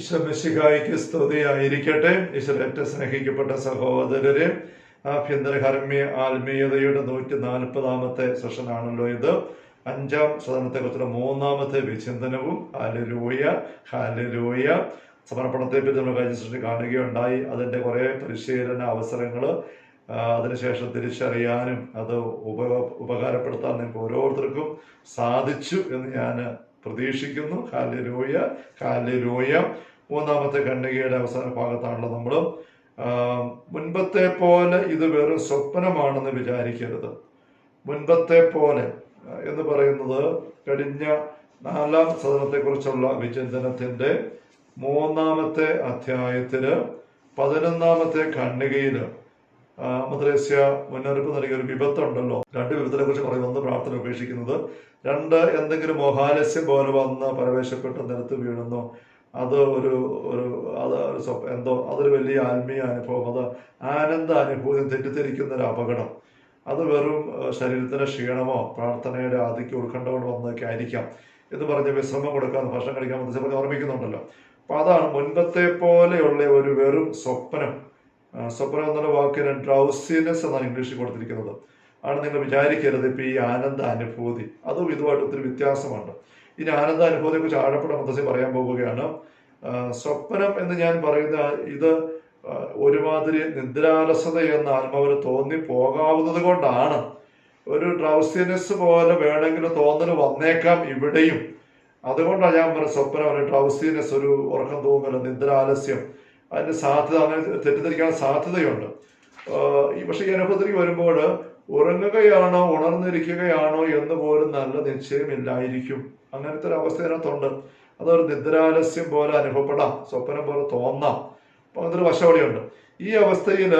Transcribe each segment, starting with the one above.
ഈശ്വമിശിഹായിക്ക് സ്തുതിയായിരിക്കട്ടെ. ഈശ്വരറ്റ സ്നേഹിക്കപ്പെട്ട സഹോദരരെ ആഭ്യന്തര ഹർമ്മ്യ ആത്മീയതയുടെ നൂറ്റി നാൽപ്പതാമത്തെ സെഷനാണല്ലോ ഇത്. അഞ്ചാം സദനത്തെ കുറിച്ച് മൂന്നാമത്തെ വിചിന്തനവും. ഹലലൂയ ഹലലൂയ സമർപ്പണത്തെ പറ്റി നമ്മൾ കഴിഞ്ഞ സെഷൻ കാണുകയുണ്ടായി. അതിന്റെ കുറേ പരിശീലന അവസരങ്ങൾ അതിനുശേഷം തിരിച്ചറിയാനും അത് ഉപ ഉപകാരപ്പെടുത്താൻ നിങ്ങൾക്ക് ഓരോരുത്തർക്കും സാധിച്ചു എന്ന് ഞാൻ പ്രതീക്ഷിക്കുന്നു. ഹാലലൂയ ഹാലലൂയ മൂന്നാമത്തെ ഖണ്ഡികയുടെ അവസാന ഭാഗത്താണല്ലോ നമ്മൾ മുൻപത്തെ പോലെ ഇത് വെറും സ്വപ്നമാണെന്ന് വിചാരിക്കരുത്. മുൻപത്തെ പോലെ എന്ന് പറയുന്നത് കഴിഞ്ഞ നാലാം സദനത്തെക്കുറിച്ചുള്ള വിചിന്തനത്തിന്റെ മൂന്നാമത്തെ അധ്യായത്തിൽ പതിനൊന്നാമത്തെ ഖണ്ഡികയിൽ മദ്രേസ്യ മുന്നറിയിപ്പ് നൽകിയ ഒരു വിപത്തുണ്ടല്ലോ. രണ്ട് വിപത്തിനെ കുറിച്ച് പറയും ഒന്ന് പ്രാർത്ഥന ഉപേക്ഷിക്കുന്നത്. രണ്ട് എന്തെങ്കിലും മോഹാലസ്യം പോലെ വന്ന് പരവേശപ്പെട്ട് നിലത്ത് വീഴുന്നു. അത് ഒരു ഒരു അത് എന്തോ അതൊരു വലിയ ആത്മീയ അനുഭവം അത് ആനന്ദ അനുഭൂതി തെറ്റിദ്ധരിക്കുന്ന ഒരു അപകടം. അത് വെറും ശരീരത്തിന് ക്ഷീണമോ പ്രാർത്ഥനയുടെ ആദിക്ക് ഉത്കണ്ഠ കൊണ്ട് വന്നതൊക്കെ ആയിരിക്കാം. എന്ന് പറഞ്ഞ് വിശ്രമം കൊടുക്കാൻ ഭക്ഷണം കഴിക്കാൻ പറഞ്ഞ് ഓർമ്മിക്കുന്നുണ്ടല്ലോ. അപ്പൊ അതാണ് മുൻപത്തെ പോലെയുള്ള ഒരു വെറും സ്വപ്നം. സ്വപ്നം എന്നുള്ള വാക്കിന് ഡ്രൗസിനെസ് എന്നാണ് ഇംഗ്ലീഷിൽ കൊടുത്തിരിക്കുന്നത്. ആണ് നിങ്ങൾ വിചാരിക്കരുത് ഇപ്പൊ ഈ ആനന്ദ അനുഭൂതി. അതും ഇതുമായിട്ട് ഒത്തിരി വ്യത്യാസമുണ്ട്. ഇനി ആനന്ദ അനുഭവത്തെ കുറിച്ച് ആഴപ്പെട്ട മുത്തശ്ശി പറയാൻ പോവുകയാണ് സ്വപ്നം എന്ന് ഞാൻ പറയുന്ന ഇത് ഒരുമാതിരി നിദ്രാലസത എന്ന് ആത്മാവിന് തോന്നി പോകാവുന്നത് കൊണ്ടാണ്. ഒരു ഡ്രൗസിനെസ് പോലെ വേണമെങ്കിലും തോന്നൽ വന്നേക്കാം ഇവിടെയും. അതുകൊണ്ടാണ് ഞാൻ പറഞ്ഞ സ്വപ്നം ഒരു ഡ്രൗസിനെസ് ഒരു ഉറക്കം തോന്നൽ നിദ്രാലസ്യം. അതിന്റെ സാധ്യത അങ്ങനെ തെറ്റിദ്ധരിക്കാൻ സാധ്യതയുണ്ട്. ഈ പക്ഷേ ഈ അനുഭവത്തിലേക്ക് വരുമ്പോൾ ഉറങ്ങുകയാണോ ഉണർന്നിരിക്കുകയാണോ എന്ന് പോലും നല്ല നിശ്ചയമില്ലായിരിക്കും. അങ്ങനത്തെ ഒരു അവസ്ഥ അതിനകത്തുണ്ട് അതൊരു നിദ്രാലസ്യം പോലെ അനുഭവപ്പെടാം. സ്വപ്നം പോലെ തോന്നാം. അപ്പൊ അങ്ങനത്തെ ഒരു വശം ഈ അവസ്ഥയിൽ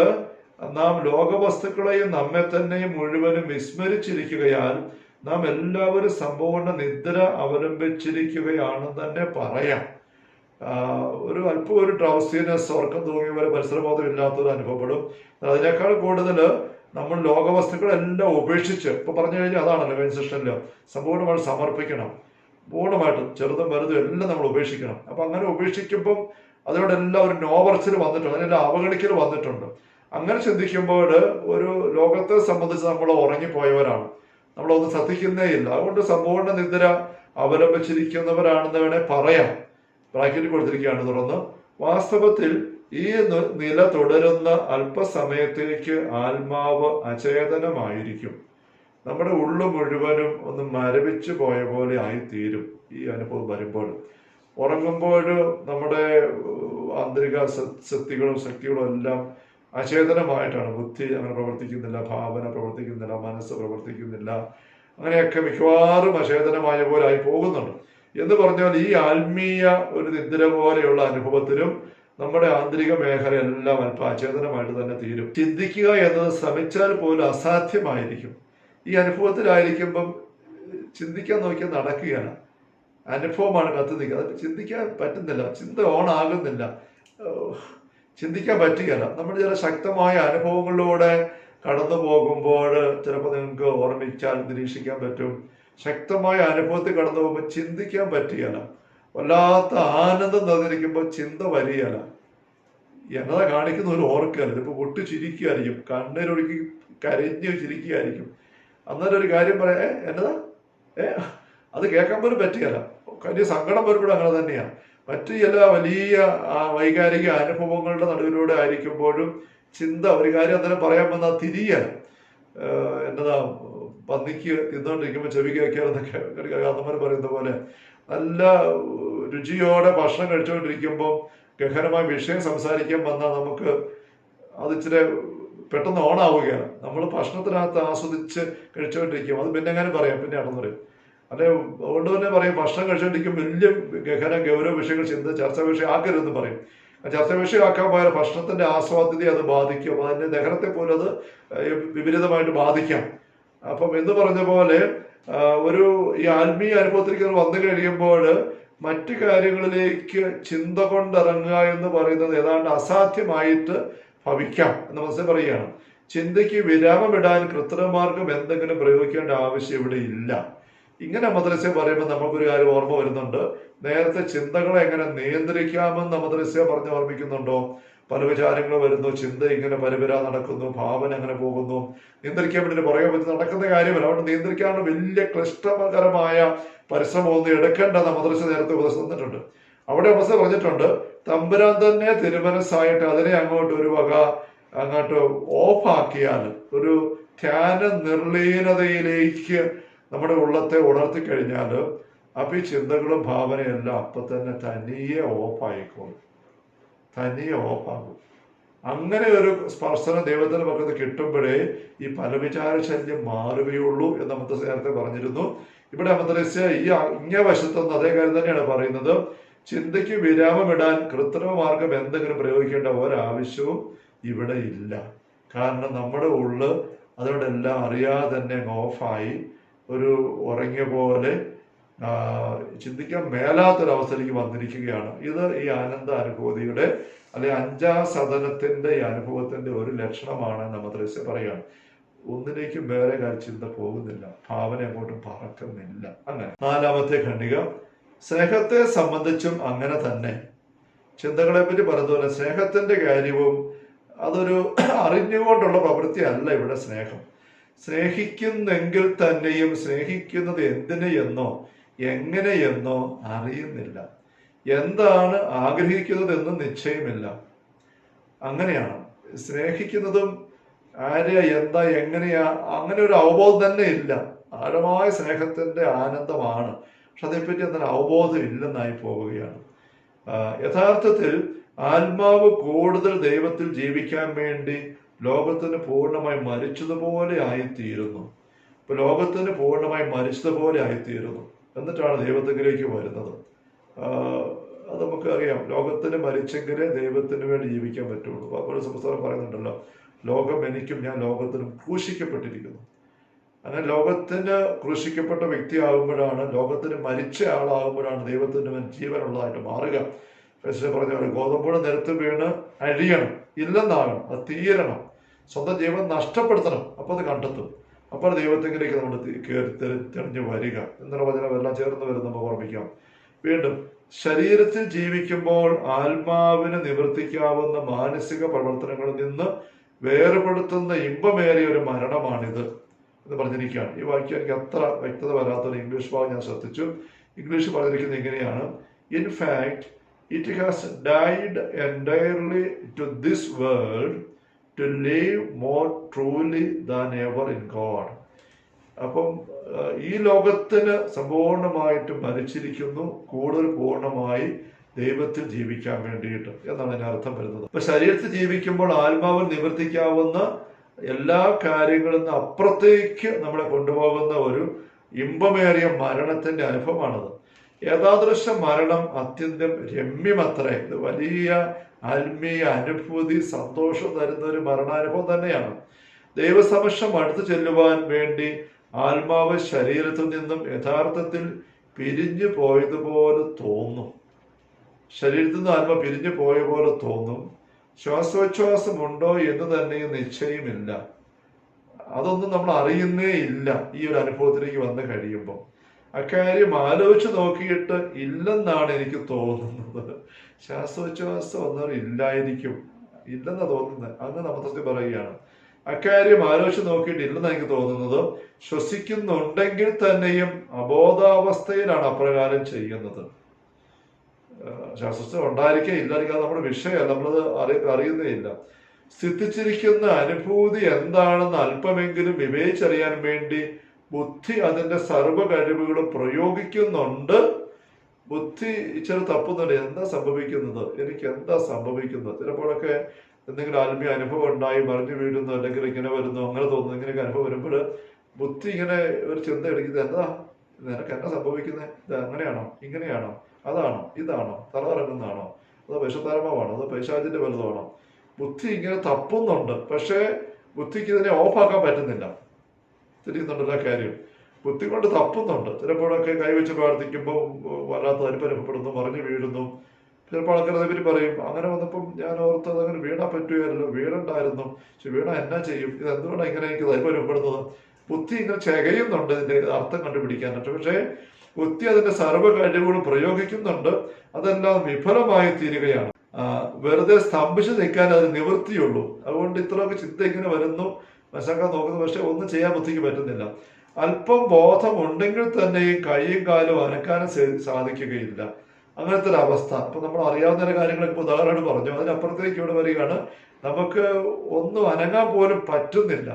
നാം ലോകവസ്തുക്കളെയും നമ്മെ തന്നെയും മുഴുവനും വിസ്മരിച്ചിരിക്കുകയാൽ നാം എല്ലാവരും സമ്പൂർണ നിദ്ര അവലംബിച്ചിരിക്കുകയാണെന്ന് തന്നെ പറയാം. ഒരു അല്പം ഒരു ട്രൗസിനെസ് സ്വർഗം തൂങ്ങിയ പോലെ പരിസരബോധം ഇല്ലാത്തത് അനുഭവപ്പെടും. അതിനേക്കാൾ കൂടുതൽ നമ്മൾ ലോകവസ്തുക്കളെല്ലാം ഉപേക്ഷിച്ച് ഇപ്പൊ പറഞ്ഞു കഴിഞ്ഞാൽ അതാണല്ലോ സെഷനിൽ സമ്പൂർണമായി സമർപ്പിക്കണം. പൂർണമായിട്ടും ചെറുതും വലുതും എല്ലാം നമ്മൾ ഉപേക്ഷിക്കണം. അപ്പൊ അങ്ങനെ ഉപേക്ഷിക്കുമ്പം അതിനോടെല്ലാം ഒരു നോവർച്ചിൽ വന്നിട്ടുണ്ട് അതിനെല്ലാം അവഗണിക്കൽ വന്നിട്ടുണ്ട്. അങ്ങനെ ചിന്തിക്കുമ്പോൾ ഒരു ലോകത്തെ സംബന്ധിച്ച് നമ്മൾ ഉറങ്ങിപ്പോയവരാണ്. നമ്മളൊന്നും ശ്രദ്ധിക്കുന്നേ ഇല്ല. അതുകൊണ്ട് സമ്പൂർണ നിദ്ര അവലംബിച്ചിരിക്കുന്നവരാണെന്ന് വേണേൽ പറയാം. ബ്രാക്കറ്റ് കൊടുത്തിരിക്കുകയാണ് തുടർന്ന് വാസ്തവത്തിൽ ഈ നില തുടരുന്ന അല്പസമയത്തേക്ക് ആത്മാവ് അചേതനമായിരിക്കും. നമ്മുടെ ഉള്ളു മുഴുവനും ഒന്ന് മരവിച്ചു പോയ പോലെ ആയിത്തീരും ഈ അനുഭവം വരുമ്പോൾ. ഉറങ്ങുമ്പോൾ നമ്മുടെ ആന്തരിക ശക്തികളും ശക്തികളും എല്ലാം അചേതനമായിട്ടാണ്. ബുദ്ധി അങ്ങനെ പ്രവർത്തിക്കുന്നില്ല ഭാവന പ്രവർത്തിക്കുന്നില്ല മനസ്സ് പ്രവർത്തിക്കുന്നില്ല. അങ്ങനെയൊക്കെ മിക്കവാറും അചേതനമായ പോലെ ആയി പോകുന്നുണ്ട്. എന്ന് പറഞ്ഞാൽ ഈ ആത്മീയ ഒരു നിദ്ര പോലെയുള്ള അനുഭവത്തിലും നമ്മുടെ ആന്തരിക മേഖല എല്ലാം അല്പം അചേതനമായിട്ട് തന്നെ തീരും. ചിന്തിക്കുക എന്നത് ശ്രമിച്ചാൽ പോലും അസാധ്യമായിരിക്കും. ഈ അനുഭവത്തിലായിരിക്കുമ്പം ചിന്തിക്കാൻ നോക്കിയാൽ നടക്കുകയാണ്. അനുഭവമാണ് കത്ത് നിൽക്കുക അത് ചിന്തിക്കാൻ പറ്റുന്നില്ല. ചിന്ത ഓൺ ആകുന്നില്ല. ചിന്തിക്കാൻ പറ്റുകയില്ല. നമ്മൾ ചില ശക്തമായ അനുഭവങ്ങളിലൂടെ കടന്നു പോകുമ്പോൾ ചിലപ്പോൾ നിങ്ങൾക്ക് ഓർമ്മിച്ചാൽ നിരീക്ഷിക്കാൻ പറ്റും. ശക്തമായ അനുഭവത്തിൽ കടന്നു പോകുമ്പോൾ ചിന്തിക്കാൻ പറ്റുകയില്ല. വല്ലാത്ത ആനന്ദം തന്നിരിക്കുമ്പോൾ ചിന്ത വരികയില്ല. എന്നതാ കാണിക്കുന്ന ഒരു ഓർക്കുകയല്ല ഇപ്പൊ പൊട്ടി ചിരിക്കുകയായിരിക്കും കണ്ണീരൊഴുക്കി കരഞ്ഞ് ചിരിക്കുകയായിരിക്കും. അന്നേരം ഒരു കാര്യം പറയാ. "ഏ, എന്നതാ? ഏ അത് കേൾക്കാൻ പോലും പറ്റുകയില്ല. വലിയ സങ്കടം വരുമ്പോഴും അങ്ങനെ തന്നെയാണ് മറ്റു ചില വലിയ വൈകാരിക അനുഭവങ്ങളുടെ നടുവിലൂടെ ആയിരിക്കുമ്പോഴും ചിന്ത ഒരു കാര്യം അന്നേരം പറയാൻ വന്നാൽ തിരിയല എന്നതാ പന്നിക്ക് തിന്നുകൊണ്ടിരിക്കുമ്പോൾ ചെവി കേൾക്കാറെന്നൊക്കെ അന്നമാർ പറയുന്ന പോലെ നല്ല രുചിയോടെ ഭക്ഷണം കഴിച്ചുകൊണ്ടിരിക്കുമ്പോൾ ഗഹനമായ വിഷയം സംസാരിക്കാൻ വന്നാൽ നമുക്ക് അത് ഇച്ചിരി പെട്ടെന്ന് ഓണാവുകയാണ് നമ്മൾ ഭക്ഷണത്തിനകത്ത് ആസ്വദിച്ച് കഴിച്ചുകൊണ്ടിരിക്കും. അത് പിന്നെ എങ്ങനെ പറയാം? പിന്നെ ആണെന്ന് പറയും. അല്ലെ അതുകൊണ്ട് തന്നെ പറയും ഭക്ഷണം കഴിച്ചുകൊണ്ടിരിക്കും വലിയ ഗഹന ഗൗരവ വിഷയങ്ങൾ ചിന്ത ചർച്ചാ വിഷയം ആക്കരുതെന്ന് പറയും. ചർച്ചാ വിഷയമാക്കാൻ പോയാൽ ഭക്ഷണത്തിന്റെ ആസ്വാദ്യതയെ അത് ബാധിക്കും. അതിന്റെ ദഹനത്തെ പോലും അത് വിപരീതമായിട്ട് ബാധിക്കാം. അപ്പം എന്ന് പറഞ്ഞ പോലെ ഒരു ഈ ആത്മീയ അനുഭവത്തിലേക്ക് വന്നു കഴിയുമ്പോൾ മറ്റു കാര്യങ്ങളിലേക്ക് ചിന്ത കൊണ്ടിറങ്ങുക എന്ന് പറയുന്നത് ഏതാണ്ട് അസാധ്യമായിട്ട് ഭവിക്കാം എന്ന് മനസ്സിൽ പറയുകയാണ്. ചിന്തയ്ക്ക് വിരാമമിടാൻ കൃത്രിമമാർഗം എന്തെങ്കിലും പ്രയോഗിക്കേണ്ട ആവശ്യം ഇവിടെ ഇല്ല. ഇങ്ങനെ മദ്രസ പറയുമ്പോൾ നമുക്കൊരു കാര്യം ഓർമ്മ വരുന്നുണ്ട്. നേരത്തെ ചിന്തകളെ എങ്ങനെ നിയന്ത്രിക്കാമെന്ന് മദ്രസ്യ പറഞ്ഞ് ഓർമ്മിക്കുന്നുണ്ടോ? പല വിചാരങ്ങൾ വരുന്നു. ചിന്ത ഇങ്ങനെ പരപര നടക്കുന്നു. ഭാവന അങ്ങനെ പോകുന്നു. നിയന്ത്രിക്കാൻ വേണ്ടി പറയാൻ പറ്റും നടക്കുന്ന കാര്യമല്ല. അതുകൊണ്ട് നിയന്ത്രിക്കാനുള്ള വലിയ ക്ലിഷ്ടകരമായ പരിശ്രമമൊന്നും എടുക്കേണ്ടെന്ന് മദ്രസ നേരത്തെ ഉപദേശം തന്നിട്ടുണ്ട് അവിടെ അവസ്ഥ പറഞ്ഞിട്ടുണ്ട് തമ്പുരാൻ തന്നെ തിരുമനസ്സായിട്ട് അതിനെ അങ്ങോട്ട് ഒരു വക അങ്ങോട്ട് ഓഫാക്കിയാൽ ഒരു ധ്യാന നിർലീനതയിലേക്ക് നമ്മുടെ ഉള്ളത്തെ ഉണർത്തി കഴിഞ്ഞാൽ അപ്പൊ ഈ ചിന്തകളും ഭാവനയെല്ലാം അപ്പൊ തന്നെ തനിയെ ഓഫായിക്കോളും. തനിയെ ഓഫാകും അങ്ങനെ ഒരു സ്പർശനം ദൈവത്തിന്റെ പക്കത്ത് കിട്ടുമ്പോഴേ ഈ പലവിചാര ശല്യം മാറുകയുള്ളൂ എന്ന് അമദ്രസ് നേരത്തെ പറഞ്ഞിരുന്നു. ഇവിടെ അമദ്രസ്യ ഈ ഇങ്ങേ വശത്തുനിന്ന് അതേ കാര്യം തന്നെയാണ് പറയുന്നത്. ചിന്തയ്ക്ക് വിരാമമിടാൻ കൃത്രിമ മാർഗം എന്തെങ്കിലും പ്രയോഗിക്കേണ്ട ഒരാവശ്യവും ഇവിടെ ഇല്ല. കാരണം നമ്മുടെ ഉള്ള് അതോടെല്ലാം അറിയാതെ തന്നെ ഓഫായി. ഒരു ഉറങ്ങിയ പോലെ ചിന്തിക്കാൻ മേലാത്തൊരവസ്ഥയിലേക്ക് വന്നിരിക്കുകയാണ്. ഇത് ഈ ആനന്ദ അനുഭൂതിയുടെ അല്ലെ അഞ്ചാം സദനത്തിന്റെ ഈ അനുഭവത്തിന്റെ ഒരു ലക്ഷണമാണ് നമ്മൾ ദൃശ്യ പറയുകയാണ്. ഒന്നിലേക്കും വേറെ കാര്യം ചിന്ത പോകുന്നില്ല. ഭാവന അങ്ങോട്ടും പറക്കുന്നില്ല. അങ്ങനെ. നാലാമത്തെ ഖണ്ഡിക. സ്നേഹത്തെ സംബന്ധിച്ചും അങ്ങനെ തന്നെ. ചിന്തകളെ പറ്റി പറഞ്ഞതുപോലെ സ്നേഹത്തിന്റെ കാര്യവും അതൊരു അറിഞ്ഞുകൊണ്ടുള്ള പ്രവൃത്തി അല്ല ഇവിടെ സ്നേഹം. സ്നേഹിക്കുന്നെങ്കിൽ തന്നെയും സ്നേഹിക്കുന്നത് എന്തിനെയെന്നോ എങ്ങനെയെന്നോ അറിയുന്നില്ല. എന്താണ് ആഗ്രഹിക്കുന്നതെന്ന് നിശ്ചയമില്ല. അങ്ങനെയാണ്. സ്നേഹിക്കുന്നതും ആരെയാ എന്താ എങ്ങനെയാ അങ്ങനെ ഒരു അവബോധം തന്നെ ഇല്ല. ആഴമായ സ്നേഹത്തിന്റെ ആനന്ദമാണ് പക്ഷെ അതേപ്പറ്റി എന്താണ് അവബോധം ഇല്ലെന്നായി പോവുകയാണ്. യഥാർത്ഥത്തിൽ ആത്മാവ് കൂടുതൽ ദൈവത്തിൽ ജീവിക്കാൻ വേണ്ടി ലോകത്തിന് പൂർണമായി മരിച്ചതുപോലെ ആയിത്തീരുന്നു. ഇപ്പൊ ലോകത്തിന് പൂർണമായി മരിച്ചതുപോലെ ആയിത്തീരുന്നു. എന്നിട്ടാണ് ദൈവത്തിലേക്ക് വരുന്നത്. അത് നമുക്ക് അറിയാം ലോകത്തിന് മരിച്ചെങ്കിലേ ദൈവത്തിന് വേണ്ടി ജീവിക്കാൻ പറ്റുള്ളൂ. അപ്പോൾ സംസ്ഥാനം പറയുന്നുണ്ടല്ലോ ലോകം എനിക്കും ഞാൻ ലോകത്തിനും ക്രൂശിക്കപ്പെട്ടിരിക്കുന്നു. അങ്ങനെ ലോകത്തിന് ക്രൂശിക്കപ്പെട്ട വ്യക്തിയാകുമ്പോഴാണ് ലോകത്തിന് മരിച്ച ആളാകുമ്പോഴാണ് ദൈവത്തിന്റെ മേൽ ജീവനുള്ളതായിട്ട് മാറുക. ഫെസ്റ്റിൽ പറഞ്ഞ പോലെ നിരത്ത് വീണ് അഴിയണം ഇല്ലെന്നാകണം അത് തീരണം സ്വന്തം ജീവൻ നഷ്ടപ്പെടുത്തണം അപ്പോൾ അത് കണ്ടെത്തും. അപ്പോൾ ദൈവത്തിങ്കിലേക്ക് നമ്മൾ കയറി തെളി- തെളിഞ്ഞു വരിക. എന്നുള്ള വചനം എല്ലാം ചേർന്ന് വരും നമുക്ക് ഓർമ്മിക്കാം. വീണ്ടും ശരീരത്തിൽ ജീവിക്കുമ്പോൾ ആത്മാവിന് നിവർത്തിക്കാവുന്ന മാനസിക പ്രവർത്തനങ്ങളിൽ നിന്ന് വേർപെടുത്തുന്ന ഇമ്പമേറിയ ഒരു മരണമാണിത്. എന്ന് പറഞ്ഞിരിക്കുകയാണ്. ഈ വാക്യം എനിക്ക് അത്ര വ്യക്തത വരാത്തൊരു ഇംഗ്ലീഷ് ഭാഗം ഞാൻ ശ്രദ്ധിച്ചു. ഇംഗ്ലീഷ് പറഞ്ഞിരിക്കുന്നത് ഇങ്ങനെയാണ് in fact it has died entirely to this world to leave more truly than ever in God അപ്പം ഈ ലോകത്തിന് സമ്പൂർണമായിട്ട് മരിച്ചിരിക്കുന്നു കൂടുതൽ പൂർണമായി ദൈവത്തിൽ ജീവിക്കാൻ വേണ്ടിയിട്ട് എന്നാണ് അതിന് അർത്ഥം വരുന്നത്. അപ്പൊ ശരീരത്തിൽ ജീവിക്കുമ്പോൾ ആത്മാവിൽ നിവർത്തിക്കാവുന്ന എല്ലാ കാര്യങ്ങളിൽ നിന്ന് അപ്പുറത്തേക്ക് നമ്മളെ കൊണ്ടുപോകുന്ന ഒരു ഇമ്പമേറിയ മരണത്തിന്റെ അനുഭവമാണത്. ഏതാദൃശ മരണം അത്യന്തം രമ്യമത്രേ. ഇത് വലിയ ആത്മീയ അനുഭൂതി സന്തോഷം തരുന്ന ഒരു മരണാനുഭവം തന്നെയാണ്. ദൈവസമക്ഷം അടുത്തു ചെല്ലുവാൻ വേണ്ടി ആത്മാവ് ശരീരത്തിൽ നിന്നും യഥാർത്ഥത്തിൽ പിരിഞ്ഞു പോയതുപോലെ തോന്നും. ശരീരത്തിൽ നിന്ന് ആത്മ പിരിഞ്ഞു പോയ പോലെ തോന്നും. ശ്വാസോച്ഛ്വാസമുണ്ടോ എന്ന് തന്നെ നിശ്ചയമില്ല. അതൊന്നും നമ്മൾ അറിയുന്നേ ഇല്ല ഈ ഒരു അനുഭവത്തിലേക്ക് വന്ന് കഴിയുമ്പോൾ അക്കാര്യം ആലോചിച്ച് നോക്കിയിട്ട് ഇല്ലെന്നാണ് എനിക്ക് തോന്നുന്നത്. ശ്വാസോച്ഛ്വാസം ഒന്നും ഇല്ലായിരിക്കും. ഇല്ലെന്നാ തോന്നുന്നത്. അന്ന് നമ്മൾ സത്യം പറയുകയാണ്. അക്കാര്യം ആലോചിച്ച് നോക്കിയിട്ട് ഇല്ലെന്ന് എനിക്ക് തോന്നുന്നത്. ശ്വസിക്കുന്നുണ്ടെങ്കിൽ തന്നെയും അബോധാവസ്ഥയിലാണ് അപ്രകാരം ചെയ്യുന്നത്. ശാസ്ത്രം ഉണ്ടായിരിക്കുക ഇല്ലായിരിക്കുക നമ്മുടെ വിഷയം നമ്മളത് അറി അറിയുന്നേ ഇല്ല സ്ഥിതിച്ചിരിക്കുന്ന അനുഭൂതി എന്താണെന്ന് അല്പമെങ്കിലും വിവേചിച്ചറിയാൻ വേണ്ടി ബുദ്ധി അതിന്റെ സർവ കഴിവുകളും പ്രയോഗിക്കുന്നുണ്ട്. ബുദ്ധി ഇച്ചിരി തപ്പുന്നുണ്ട്. എന്താ സംഭവിക്കുന്നത്? എനിക്ക് എന്താ സംഭവിക്കുന്നത്? ചിലപ്പോഴൊക്കെ എന്തെങ്കിലും ആത്മീയ അനുഭവം ഉണ്ടായി മറിഞ്ഞു വീഴുന്നു അല്ലെങ്കിൽ ഇങ്ങനെ വരുന്നു അങ്ങനെ തോന്നുന്നു ഇങ്ങനെയൊക്കെ അനുഭവം വരുമ്പോൾ ബുദ്ധി ഇങ്ങനെ ഒരു ചിന്ത എടുക്കുന്നത് എന്താ? നിനക്ക് എന്നാ സംഭവിക്കുന്നത്? ഇത് അങ്ങനെയാണോ? ഇങ്ങനെയാണോ? അതാണോ? ഇതാണോ? തലകറങ്ങുന്നതാണോ അതോ വിഷത്തരമാണോ അതോ പൈശാചിന്റെ വലുതാണോ ബുദ്ധി ഇങ്ങനെ തപ്പുന്നുണ്ട് പക്ഷേ ബുദ്ധിക്ക് ഇതിനെ ഓഫാക്കാൻ പറ്റുന്നില്ല. തിരിയുന്നുണ്ടല്ലോ കാര്യം ബുദ്ധി കൊണ്ട് തപ്പുന്നുണ്ട്. ചിലപ്പോഴൊക്കെ കൈവച്ച് പ്രാർത്ഥിക്കുമ്പോൾ വല്ലാത്ത അനുഭവപ്പെടുന്നു മറിഞ്ഞു വീഴുന്നു. ചിലപ്പോൾ ആൾക്കാർ അതേപറ്റി പറയും അങ്ങനെ വന്നപ്പം ഞാൻ ഓർത്തത് അങ്ങനെ വീണാ പറ്റുകയല്ലോ വീണുണ്ടായിരുന്നു പക്ഷെ വീണ എന്നാ ചെയ്യും? ഇത് എന്തുകൊണ്ടാണ് ഇങ്ങനെ എനിക്ക് അനുഭവപ്പെടുന്നത് ബുദ്ധി ഇങ്ങനെ ചകയുന്നുണ്ട് ഇതിന്റെ അർത്ഥം കണ്ടുപിടിക്കാനായിട്ട്. പക്ഷേ ബുദ്ധി അതിന്റെ സർവ കഴിവുകളും പ്രയോഗിക്കുന്നുണ്ട്. അതെല്ലാം വിഫലമായി തീരുകയാണ്. വെറുതെ സ്തംഭിച്ച് നിൽക്കാൻ അത് നിവൃത്തിയുള്ളൂ. അതുകൊണ്ട് ഇത്രയൊക്കെ ചിന്ത ഇങ്ങനെ വരുന്നു. മനസ്സിലാക്കാൻ നോക്കുന്നു. പക്ഷെ ഒന്നും ചെയ്യാൻ ബുദ്ധിക്ക് പറ്റുന്നില്ല. അല്പം ബോധമുണ്ടെങ്കിൽ തന്നെയും കൈയും കാലും അനക്കാനും സാധിക്കുകയില്ല. അങ്ങനത്തെ ഒരു അവസ്ഥ. അപ്പൊ നമ്മൾ അറിയാവുന്ന ചില കാര്യങ്ങൾ ഇപ്പൊ ഉദാഹരണം പറഞ്ഞു. അതിനപ്പുറത്തേക്ക് ഇവിടെ വരികയാണ്. നമുക്ക് ഒന്നും അനങ്ങാൻ പോലും പറ്റുന്നില്ല.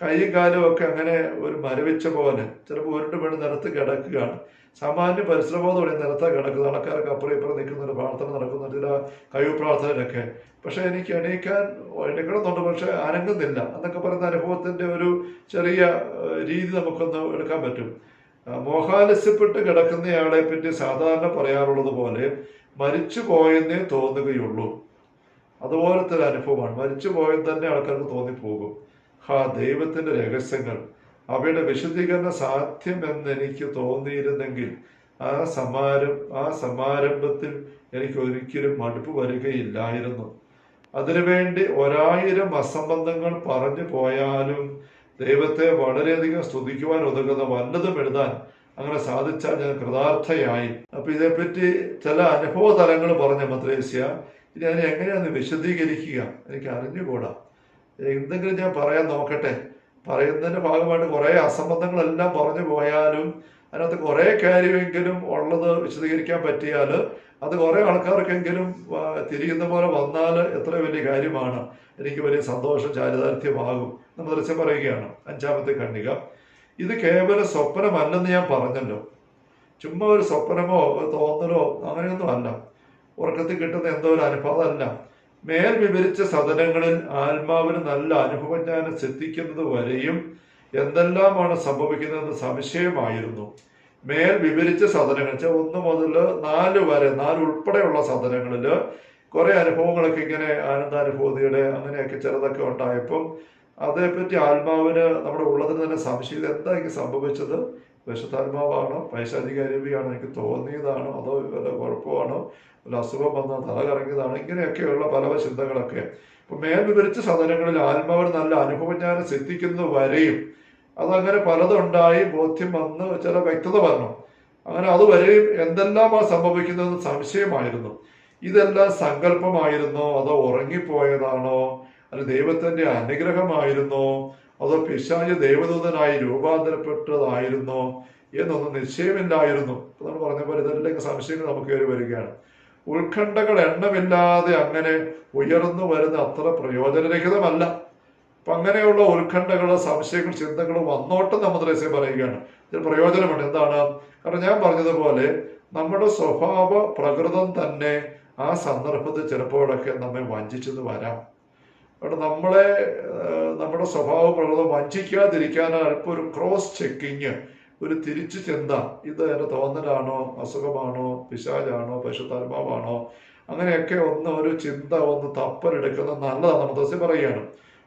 കൈയും കാലും ഒക്കെ അങ്ങനെ ഒരു മരവിച്ച പോലെ. ചിലപ്പോൾ ഉരുണ്ട് വീണ് കിടക്കുകയാണ്. സാമാന്യ പരിശ്രമത്തോടെ നിലത്താ കിടക്കുന്ന ആൾക്കാരൊക്കെ അപ്പുറം ഇപ്പുറം നിൽക്കുന്നുണ്ട് പ്രാർത്ഥന നടക്കുന്നുണ്ട് ചില കഴിവ് പ്രാർത്ഥനയിലൊക്കെ. പക്ഷെ എനിക്ക് എണീക്കാൻ എണീക്കണമെന്നുണ്ട്. പക്ഷെ അനങ്ങുന്നില്ല. എന്നൊക്കെ പറയുന്ന അനുഭവത്തിന്റെ ഒരു ചെറിയ രീതി നമുക്കൊന്ന് എടുക്കാൻ പറ്റും. മോഹാലസ്യപ്പെട്ട് കിടക്കുന്നയാളെ പറ്റി സാധാരണ പറയാറുള്ളത് പോലെ മരിച്ചു പോയെന്നേ തോന്നുകയുള്ളൂ. അതുപോലത്തെ ഒരു അനുഭവമാണ്. മരിച്ചു പോയെന്ന് തന്നെ ആൾക്കാർക്ക് തോന്നിപ്പോകും. ഹാ ദൈവത്തിന്റെ രഹസ്യങ്ങൾ. അവയുടെ വിശദീകരണം സാധ്യമെന്ന് എനിക്ക് തോന്നിയിരുന്നെങ്കിൽ ആ സമാരം ആ സമാരംഭത്തിൽ എനിക്ക് ഒരിക്കലും മടുപ്പ് വരികയില്ലായിരുന്നു. അതിനുവേണ്ടി ഒരായിരം അസംബന്ധങ്ങൾ പറഞ്ഞു പോയാലും ദൈവത്തെ വളരെയധികം സ്തുതിക്കുവാൻ ഒതുങ്ങുന്ന വല്ലതും എഴുതാൻ അങ്ങനെ സാധിച്ചാൽ ഞാൻ കൃതാർത്ഥയായി. അപ്പൊ ഇതേപ്പറ്റി ചില അനുഭവ തലങ്ങൾ പറഞ്ഞ മദ്രേസ്യ ഇനി അതിനെ എങ്ങനെയാന്ന് വിശദീകരിക്കുക? എനിക്ക് അറിഞ്ഞുകൂടാ. എന്തെങ്കിലും ഞാൻ പറയാൻ നോക്കട്ടെ? പറയുന്നതിന്റെ ഭാഗമായിട്ട് കുറേ അസംബന്ധങ്ങളെല്ലാം പറഞ്ഞു പോയാലും അതിനകത്ത് കുറേ കാര്യമെങ്കിലും ഉള്ളത് വിശദീകരിക്കാൻ പറ്റിയാൽ അത് കുറേ ആൾക്കാർക്കെങ്കിലും തിരിയുന്ന പോലെ വന്നാൽ എത്ര വലിയ കാര്യമാണ്. എനിക്ക് വലിയ സന്തോഷം ചാരിതാർത്ഥ്യമാകും. എന്ന് ദൃശ്യം പറയുകയാണ്. അഞ്ചാമത്തെ കണ്ണിക ഇത് കേവല സ്വപ്നമല്ലെന്ന് ഞാൻ പറഞ്ഞല്ലോ. ചുമ്മാ ഒരു സ്വപ്നമോ തോന്നലോ അങ്ങനെയൊന്നും അല്ല. ഉറക്കത്തിൽ കിട്ടുന്ന എന്തോ ഒരു അനുഭവം അല്ല മേൽ വിവരിച്ച സദനങ്ങളിൽ ആത്മാവിന് നല്ല അനുഭവജ്ഞാനം സിദ്ധിക്കുന്നത് വരെയും എന്തെല്ലാമാണ് സംഭവിക്കുന്നതെന്ന് സംശയമായിരുന്നു. മേൽ വിവരിച്ച സദനങ്ങൾ ഒന്ന് മുതൽ നാല് വരെ നാല് ഉൾപ്പെടെയുള്ള സദനങ്ങളിൽ കുറെ അനുഭവങ്ങളൊക്കെ ഇങ്ങനെ ആനന്ദാനുഭൂതിയുടെ അങ്ങനെയൊക്കെ ചിലതൊക്കെ ഉണ്ടായപ്പം അതേപ്പറ്റി ആത്മാവിന് നമ്മുടെ ഉള്ളതിന് തന്നെ സംശയം എന്താ എനിക്ക് സംഭവിച്ചത്? വിശുദ്ധാത്മാവാണോ? പൈശാചികാരൂപിയാണോ? എനിക്ക് തോന്നിയതാണോ? അതോ വല്ല കുഴപ്പമാണോ? വല്ല അസുഖം വന്ന തല കറങ്ങിയതാണോ? ഇങ്ങനെയൊക്കെയുള്ള പല ചിന്തകളൊക്കെ. ഇപ്പൊ മേൽ വിവരിച്ച സാധനങ്ങളിൽ ആത്മാവിന് നല്ല അനുഭവജ്ഞാനം സിദ്ധിക്കുന്നത് വരെയും അതങ്ങനെ പലതുണ്ടായി ബോധ്യം വന്ന് ചില വ്യക്തത വരണം അങ്ങനെ അതുവരെയും എന്തെല്ലാമാണ് സംഭവിക്കുന്നതെന്ന് സംശയമായിരുന്നു. ഇതെല്ലാം സങ്കല്പമായിരുന്നോ? അതോ ഉറങ്ങിപ്പോയതാണോ? അല്ല ദൈവത്തിന്റെ അനുഗ്രഹമായിരുന്നോ? അതോ പിശാജ് ദേവദൂതനായി രൂപാന്തരപ്പെട്ടതായിരുന്നോ? എന്നൊന്നും നിശ്ചയമില്ലായിരുന്നു. നമ്മൾ പറഞ്ഞ പോലെ ഇതെല്ലാം സംശയങ്ങൾ നമുക്ക് കയറി വരികയാണ്. ഉത്കണ്ഠകൾ എണ്ണമില്ലാതെ അങ്ങനെ ഉയർന്നു വരുന്ന അത്ര പ്രയോജനരഹിതമല്ല. അപ്പൊ അങ്ങനെയുള്ള ഉത്കണ്ഠകൾ സംശയങ്ങൾ ചിന്തകൾ വന്നോട്ട് നമ്മൾ ദ്രസ്യം പറയുകയാണ്. ഇതിൽ പ്രയോജനമുണ്ട്. എന്താണ്? കാരണം ഞാൻ പറഞ്ഞതുപോലെ നമ്മുടെ സ്വഭാവ പ്രകൃതം തന്നെ ആ സന്ദർഭത്തിൽ ചിലപ്പോഴൊക്കെ നമ്മെ വഞ്ചിച്ചെന്ന് വരാം. അവിടെ നമ്മളെ നമ്മുടെ സ്വഭാവ പ്രകൃതം വഞ്ചിക്കാതിരിക്കാൻ അല്പം ഒരു ക്രോസ് ചെക്കിങ് ഒരു തിരിച്ചു ചിന്ത ഇത് എന്റെ തോന്നലാണോ അസുഖമാണോ പിശാചാണോ പശുതാത്മാവാണോ അങ്ങനെയൊക്കെ ഒന്ന് ഒരു ചിന്ത ഒന്ന് തപ്പലെടുക്കുന്നത് നല്ലതാണ്. നമ്മൾ ദിവസം പറയുകയാണ്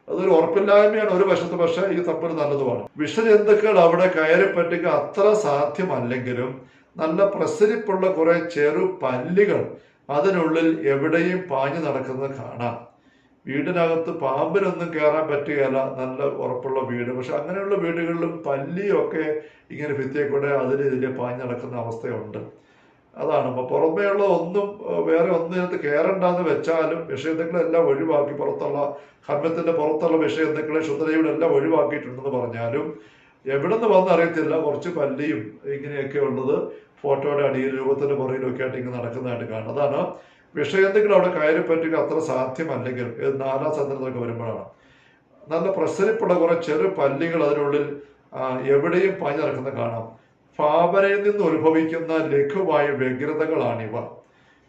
അതൊരു ഉറപ്പില്ലായ്മയാണ് ഒരു വശത്ത് പക്ഷേ ഈ തപ്പൽ നല്ലതുമാണ്. വിഷജന്തുക്കൾ അവിടെ കയറി പറ്റുക അത്ര സാധ്യമല്ലെങ്കിലും നല്ല പ്രസരിപ്പുള്ള കുറെ ചെറു പല്ലുകൾ അതിനുള്ളിൽ എവിടെയും പാഞ്ഞു നടക്കുന്നത് കാണാം. വീടിനകത്ത് പാമ്പിനൊന്നും കയറാൻ പറ്റുകയില്ല. നല്ല ഉറപ്പുള്ള വീട്. പക്ഷെ അങ്ങനെയുള്ള വീടുകളിലും പല്ലിയൊക്കെ ഇങ്ങനെ ഭിത്തിയെ കൂടെ അതിന് ഇതിലെ പാഞ്ഞു നടക്കുന്ന അവസ്ഥയുണ്ട്. അതാണ്. അപ്പൊ പുറമേയുള്ള ഒന്നും വേറെ ഒന്നിനകത്ത് കയറണ്ടെന്ന് വെച്ചാലും വിഷയന്തുക്കളെല്ലാം ഒഴിവാക്കി പുറത്തുള്ള ഹർമ്മത്തിന്റെ പുറത്തുള്ള വിഷയന്തുക്കളെ ശുദ്ധതയുടെ എല്ലാം ഒഴിവാക്കിയിട്ടുണ്ടെന്ന് പറഞ്ഞാലും എവിടെ നിന്ന് വന്നറിയത്തില്ല കുറച്ച് പല്ലിയും ഇങ്ങനെയൊക്കെ ഉള്ളത് ഫോട്ടോയുടെ അടിയിൽ രൂപത്തിന്റെ പുറകിലൊക്കെ ആയിട്ട് ഇങ്ങനെ നടക്കുന്നതായിട്ട് കാണും. അതാണ് വിഷയന്തുക്കൾ അവിടെ കയറി പറ്റുക അത്ര സാധ്യമല്ലെങ്കിൽ ഇത് നാലാം സന്ദർഭത്തിലൊക്കെ വരുമ്പോഴാണ്. നല്ല പ്രസരിപ്പുള്ള കുറെ ചെറു പല്ലികൾ അതിനുള്ളിൽ എവിടെയും പാഞ്ഞു നടക്കുന്നത് കാണാം. ഭാവനയിൽ നിന്ന് ഉത്ഭവിക്കുന്ന ലഘുവായ വ്യഗ്രതകളാണിവ.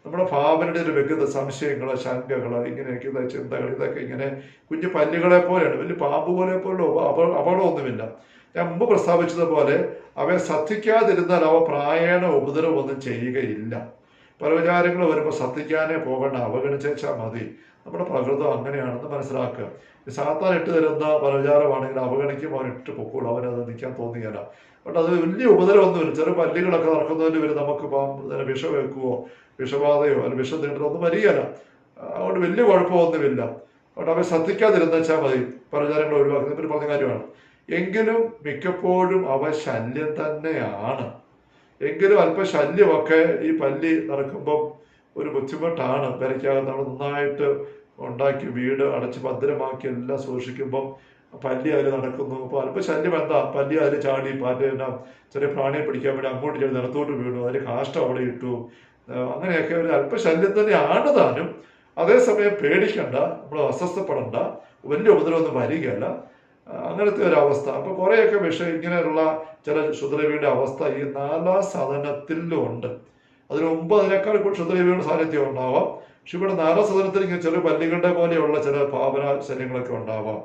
നമ്മുടെ ഭാവനയുടെ ഒരു വ്യഗ്രത സംശയങ്ങൾ ശങ്കകൾ ഇങ്ങനെയൊക്കെ ചിന്തകൾ ഇതൊക്കെ ഇങ്ങനെ കുഞ്ഞു പല്ലുകളെ പോലെയാണ്. വലിയ പാമ്പ് പോലെ പോലെ അപ- അപകടമൊന്നുമില്ല ഞാൻ മുമ്പ് പ്രസ്താവിച്ചതുപോലെ അവയെ ശ്രദ്ധിക്കാതിരുന്നാൽ അവ പ്രായണ ഉപദ്രവമൊന്നും ചെയ്യുകയില്ല. പല വിചാരങ്ങൾ വരുമ്പോൾ ശ്രദ്ധിക്കാനേ പോകണ്ട അവഗണിച്ചാൽ മതി. നമ്മുടെ പ്രകൃതം അങ്ങനെയാണെന്ന് മനസ്സിലാക്കുക. സാത്താൻ ഇട്ട് തരുന്ന പല വിചാരമാണെങ്കിൽ അവഗണിക്കും അവൻ ഇട്ട് പൊക്കോളും അവനത് നിൽക്കാൻ തോന്നിയല്ല ബട്ട് അത് വലിയ ഉപദ്രവമൊന്നുമില്ല ചെറു പല്ലികളൊക്കെ നടക്കുന്നതിന് വരെ നമുക്ക് വിഷം വെക്കുവോ വിഷബാധയോ അല്ലെങ്കിൽ വിഷം തീണ്ടോ ഒന്നും വരികയല്ല അതുകൊണ്ട് വലിയ കുഴപ്പമൊന്നുമില്ല. അതുകൊണ്ട് അവൻ ശ്രദ്ധിക്കാതിരുന്ന വെച്ചാൽ മതി പലചാരങ്ങൾ ഒഴിവാക്കുന്നത് ഇവർ പറഞ്ഞ കാര്യമാണ്. എങ്കിലും മിക്കപ്പോഴും അവ ശല്യം തന്നെയാണ്. എങ്കിലും അല്പ ശല്യമൊക്കെ ഈ പല്ലി നടക്കുമ്പം ഒരു ബുദ്ധിമുട്ടാണ്. പെരയ്ക്കകത്ത് നമ്മൾ നന്നായിട്ട് ഉണ്ടാക്കി വീട് അടച്ച് ഭദ്രമാക്കി എല്ലാം സൂക്ഷിക്കുമ്പം പല്ലി അതിൽ നടക്കുന്നു. അപ്പോൾ അല്പ ശല്യം എന്താ പല്ലി അതിൽ ചാടി പാറ്റ ചെറിയ പ്രാണിയെ പിടിക്കാൻ വേണ്ടി അങ്ങോട്ട് ചെടി നിലത്തോട്ട് വീണു. അതിന് കാഷ്ടം അവിടെ ഇട്ടു. അങ്ങനെയൊക്കെ ഒരു അല്പ ശല്യം തന്നെയാണ് താനും. അതേസമയം പേടിക്കണ്ട നമ്മൾ അസ്വസ്ഥപ്പെടണ്ട. വലിയ ഉപദ്രവമൊന്നും വരികയല്ല. അങ്ങനത്തെ ഒരു അവസ്ഥ. അപ്പൊ കുറേയൊക്കെ വിഷയം ഇങ്ങനെയുള്ള ചില ക്ഷുദ്രവിയുടെ അവസ്ഥ ഈ നാലാം സദനത്തിലും ഉണ്ട്. അതിന് മുമ്പ് അതിനേക്കാൾ ക്ഷുദ്രവിയുടെ സാന്നിധ്യം ഉണ്ടാവാം. പക്ഷെ ഇവിടെ നാലാം സദനത്തിൽ ഇങ്ങനെ ചെറിയ പല്ലികളുടെ പോലെയുള്ള ചില പാപന ശല്യങ്ങളൊക്കെ ഉണ്ടാവാം.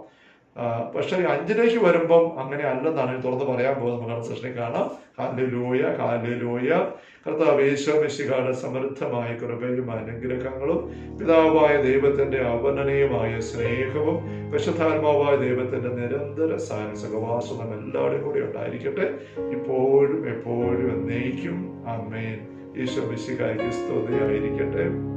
പക്ഷെ അഞ്ചിലേക്ക് വരുമ്പം അങ്ങനെ അല്ലെന്നാണ് തുറന്ന് പറയാൻ പോകുന്നത്. നമുക്ക് സൃഷ്ടി കാണാം. ഹാലൂയ ഹാലൂയ കർത്താവ് യേശോമിശിഹായുടെ സമൃദ്ധമായ കൃപയും അനുഗ്രഹങ്ങളും പിതാവായ ദൈവത്തിന്റെ അവനനീയമായ സ്നേഹവും വിശുദ്ധാത്മാവായ ദൈവത്തിന്റെ നിരന്തര സാന സഹവാസം എല്ലാവരും കൂടി ഉണ്ടായിരിക്കട്ടെ. ഇപ്പോഴും എപ്പോഴും എന്നേക്കും. അമ്മേൻ ഈശോ സ്തുതിയായിരിക്കട്ടെ.